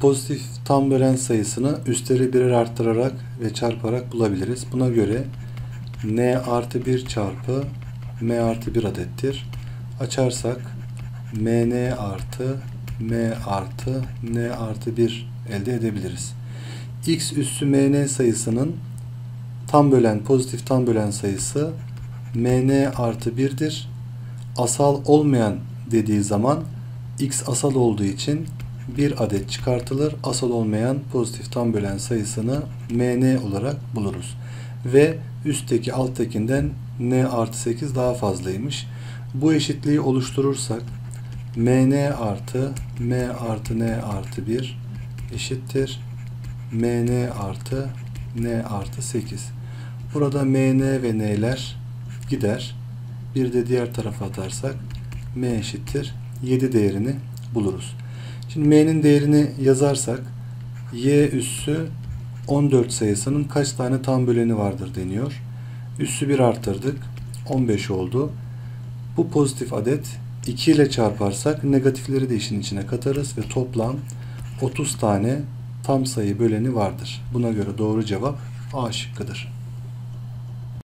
pozitif tam bölen sayısını üstleri birer arttırarak ve çarparak bulabiliriz. Buna göre n artı 1 çarpı m artı 1 adettir. Açarsak mn artı m artı n artı 1 elde edebiliriz. x üssü mn sayısının tam bölen pozitif tam bölen sayısı mn artı 1'dir. Asal olmayan dediği zaman x asal olduğu için bir adet çıkartılır. Asal olmayan pozitif tam bölen sayısını mn olarak buluruz. Ve üstteki alttakinden n artı 8 daha fazlaymış. Bu eşitliği oluşturursak mn artı m artı n artı 1 eşittir mn artı n artı 8. Burada mn ve n'ler gider. Bir de diğer tarafa atarsak m eşittir 7 değerini buluruz. Şimdi m'nin değerini yazarsak y üssü 14 sayısının kaç tane tam böleni vardır deniyor. Üssü 1 arttırdık. 15 oldu. Bu pozitif adet 2 ile çarparsak negatifleri de işin içine katarız ve toplam 30 tane tam sayı böleni vardır. Buna göre doğru cevap A şıkkıdır.